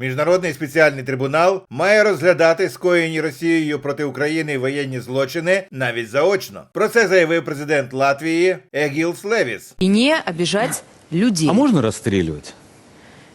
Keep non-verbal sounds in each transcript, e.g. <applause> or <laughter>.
Міжнародний спеціальний трибунал має розглядати скоєні Росією проти України воєнні злочини навіть заочно. Про це заявив президент Латвії Егілс Левіс. І не обижать людей. А можна расстреливать?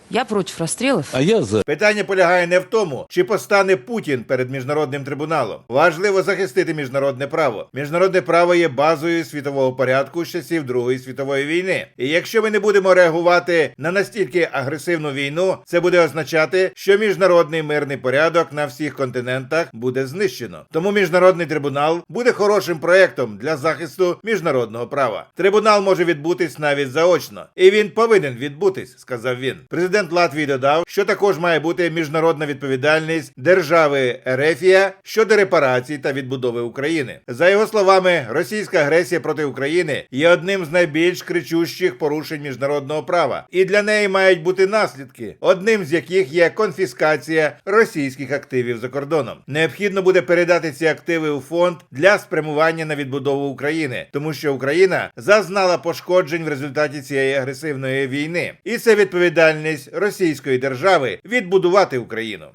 Я против расстрелов. А я за. Питання полягає не в тому, чи постане Путін перед міжнародним трибуналом. Важливо захистити міжнародне право. Міжнародне право є базою світового порядку з часів Другої світової війни. І якщо ми не будемо реагувати на настільки агресивну війну, це буде означати, що міжнародний мирний порядок на всіх континентах буде знищено. Тому міжнародний трибунал буде хорошим проектом для захисту міжнародного права. Трибунал може відбутись навіть заочно, і він повинен відбутись, сказав він. Президент Латвії додав, що також має бути міжнародна відповідальність держави Ерефія щодо репарацій та відбудови України. За його словами, російська агресія проти України є одним з найбільш кричущих порушень міжнародного права, і для неї мають бути наслідки, одним з яких є конфіскація російських активів за кордоном. Необхідно буде передати ці активи у фонд для спрямування на відбудову України, тому що Україна зазнала пошкоджень в результаті цієї агресивної війни, і це відповідальність російської держави відбудувати Україну.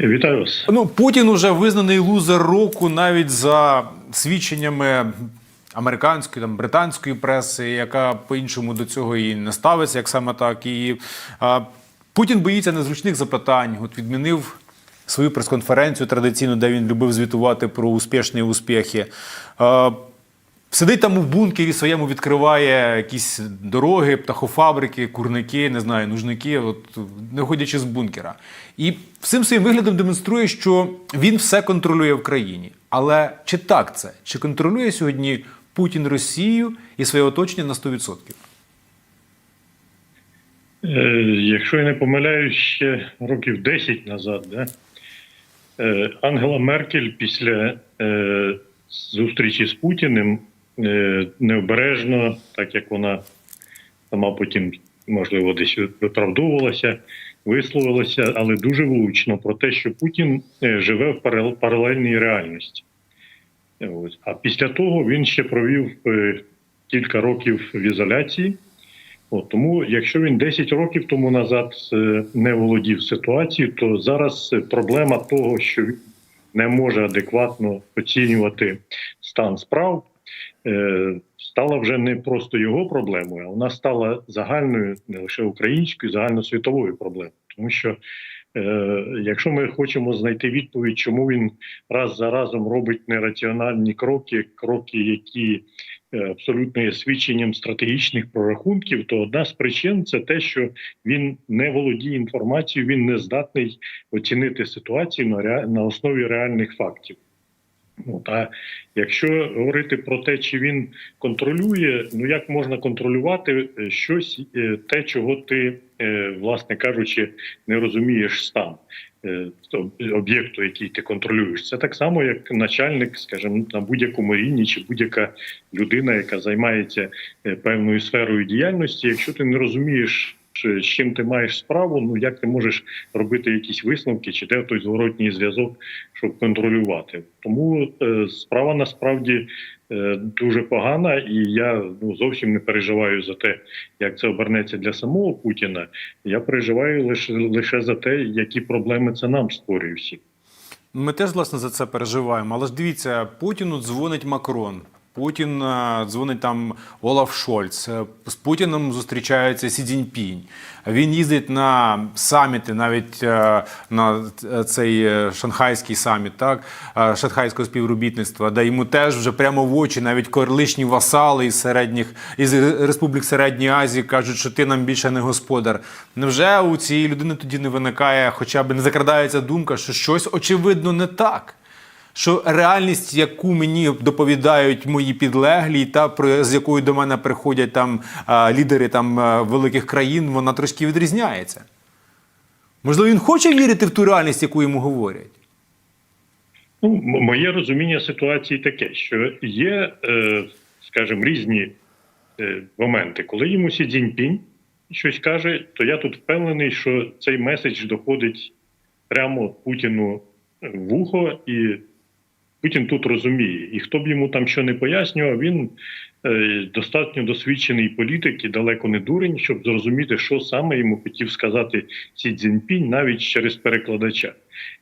Вітаю вас. Ну, Путін уже визнаний лузер року навіть за свідченнями американської там британської преси, яка по-іншому до цього і не ставиться, як саме так. І а, Путін боїться незручних запитань. От відмінив свою прес-конференцію традиційну, де він любив звітувати про успішні успіхи. А, Сидить там у бункері своєму, відкриває якісь дороги, птахофабрики, курники, не знаю, нужники, от, не виходячи з бункера. І всім своїм виглядом демонструє, що він все контролює в країні. Але чи так це? Чи контролює сьогодні Путін Росію і своє оточення на 100%? Е, Якщо я не помиляюсь, ще років 10 назад, да? е, Ангела Меркель після е, зустрічі з Путіним необережно, так як вона сама потім, можливо, десь виправдовувалася, висловилася, але дуже влучно про те, що Путін е, живе в паралельній реальності. Е. А після того він ще провів е, кілька років в ізоляції. От, тому, якщо він 10 років тому назад е, не володів ситуацією, то зараз е, проблема того, що він не може адекватно оцінювати стан справ, е, стала вже не просто його проблемою, а вона стала загальною, не лише українською, загальносвітовою проблемою. Тому що е, якщо ми хочемо знайти відповідь, чому він раз за разом робить нераціональні кроки, кроки, які е, абсолютно є свідченням стратегічних прорахунків, то одна з причин це те, що він не володіє інформацією, він не здатний оцінити ситуацію на основі реальних фактів. От, а якщо говорити про те, чи він контролює, ну як можна контролювати е, щось, е, те, чого ти, е, власне кажучи, не розумієш сам об'єкту, який ти контролюєш. Це так само, як начальник, скажімо, на будь-якому рівні, чи будь-яка людина, яка займається певною сферою діяльності. Якщо ти не розумієш, з чим ти маєш справу, ну як ти можеш робити якісь висновки, чи де той зворотній зв'язок, щоб контролювати. Тому е, справа насправді е, дуже погана, і я ну зовсім не переживаю за те, як це обернеться для самого Путіна. Я переживаю лише лише за те, які проблеми це нам створює всі. Ми теж власне за це переживаємо. Але ж дивіться, Путіну дзвонить Макрон. Путін е, дзвонить там Олаф Шольц. е, З Путіном зустрічається Сі Цзіньпінь. Він їздить на саміти, навіть е, на цей шанхайський саміт, так шанхайського співробітництва, де йому теж вже прямо в очі, навіть колишні васали із середніх із республік Середньої Азії кажуть, що ти нам більше не господар. Невже у цієї людини тоді не виникає, хоча б не закрадається думка, що щось очевидно не так? Що реальність, яку мені доповідають мої підлеглі, та про з якою до мене приходять там лідери там великих країн, вона трошки відрізняється. Можливо, він хоче вірити в ту реальність, яку йому говорять. Ну, моє розуміння ситуації таке, що є, е, скажімо, різні е, моменти. Коли йому Сі Цзіньпінь щось каже, то я тут впевнений, що цей меседж доходить прямо Путіну в вухо, і Путін тут розуміє. І хто б йому там що не пояснював, він е, достатньо досвідчений політик і далеко не дурень, щоб зрозуміти, що саме йому хотів сказати Сі Цзіньпінь навіть через перекладача.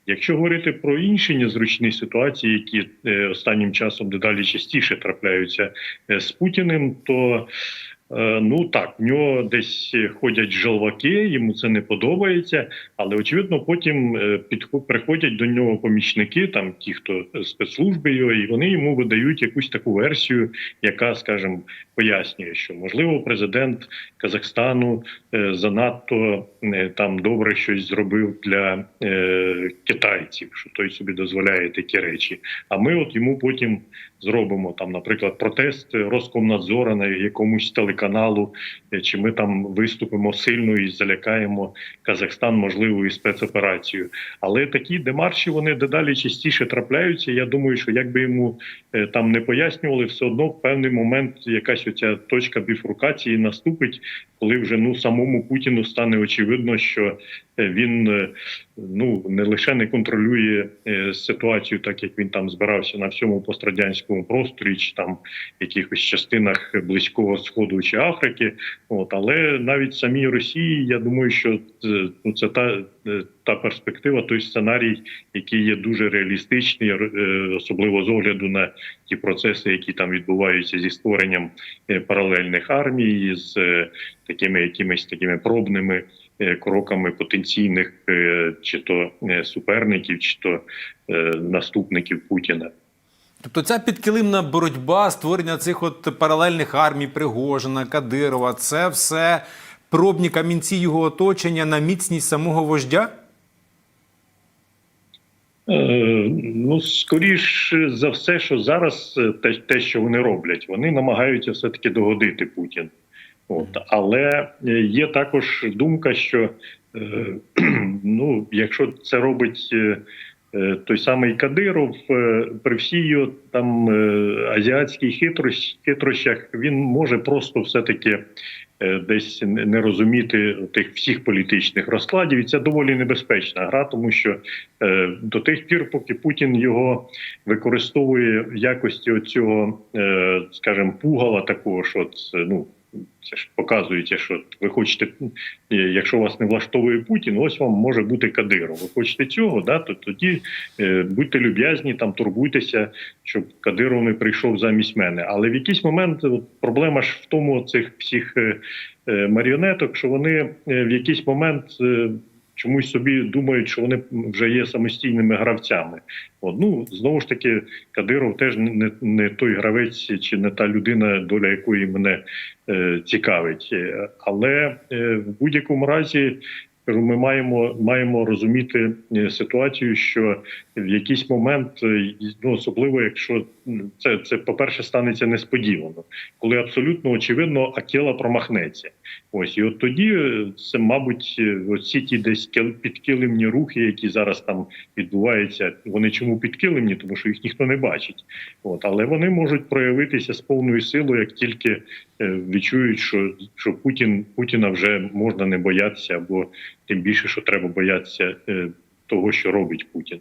Якщо говорити про інші незручні ситуації, які е, останнім часом дедалі частіше трапляються е, з Путіним, то ну так, в нього десь ходять жалваки, йому це не подобається, але очевидно, потім е, приходять до нього помічники, там ті, хто е, спецслужби його, і вони йому видають якусь таку версію, яка, скажімо, пояснює, що можливо президент Казахстану е, занадто е, там добре щось зробив для е, китайців, що той собі дозволяє такі речі. А ми от йому потім зробимо там, наприклад, протест Роскомнадзора на якомусь телеканалу, е, чи ми там виступимо сильно і залякаємо Казахстан можливою спецоперацією. Але такі демарші вони дедалі частіше трапляються. Я думаю, що якби йому е, там не пояснювали, все одно в певний момент якась оця точка біфуркації наступить, коли вже ну самому Путіну стане очевидно, що е, він ну не лише не контролює е, ситуацію, так як він там збирався на всьому пострадянському просторі, чи там якихось частинах близького сходу чи Африки. От але навіть самій Росії, я думаю, що е, ну, це та, е, та перспектива, той сценарій, який є дуже реалістичний, особливо з огляду на ті процеси, які там відбуваються зі створенням паралельних армій, з такими якимись такими пробними кроками потенційних е, чи то е, суперників, чи то е, наступників Путіна. Тобто ця підкилимна боротьба, створення цих от паралельних армій Пригожина, Кадирова, це все пробні камінці його оточення на міцність самого вождя? Е, Ну, скоріш за все, що зараз е, те, те, що вони роблять, вони намагаються все таки догодити Путін. От але е, є також думка, що е, <clears throat> ну, якщо це робить е, е, той самий Кадиров, е, при всій його там е, азіатській хитрощ, хитрощах, він може просто все таки е, десь не розуміти тих всіх політичних розкладів, і це доволі небезпечна гра, тому що е, до тих пір, поки Путін його використовує в якості оцього, е, скажімо, пугала такого, що це, ну. Це ж показується, що ви хочете, е, якщо вас не влаштовує Путін, ось вам може бути Кадиров. Ви хочете цього, да, то тоді е, будьте люб'язні, там турбуйтеся, щоб Кадиров не прийшов замість мене. Але в якийсь момент от, проблема ж в тому цих всіх е, маріонеток, що вони в якийсь момент чомусь собі думають, що вони вже є самостійними гравцями. От, ну знову ж таки, Кадиров теж не, не той гравець чи не та людина, доля якої мене е, цікавить. Але е, в будь-якому разі. Ми маємо маємо розуміти е, ситуацію, що в якийсь момент, е, ну особливо якщо це це по перше станеться несподівано, коли абсолютно очевидно Акела промахнеться. Ось і от тоді е, це, мабуть, е, оці ті десь кил- підкилимні рухи, які зараз там відбуваються. Вони чому підкилимні? Тому що їх ніхто не бачить. От але вони можуть проявитися з повною силою, як тільки е, відчують, що, що Путін Путіна вже можна не боятися, або тим більше, що треба боятися того, що робить Путін.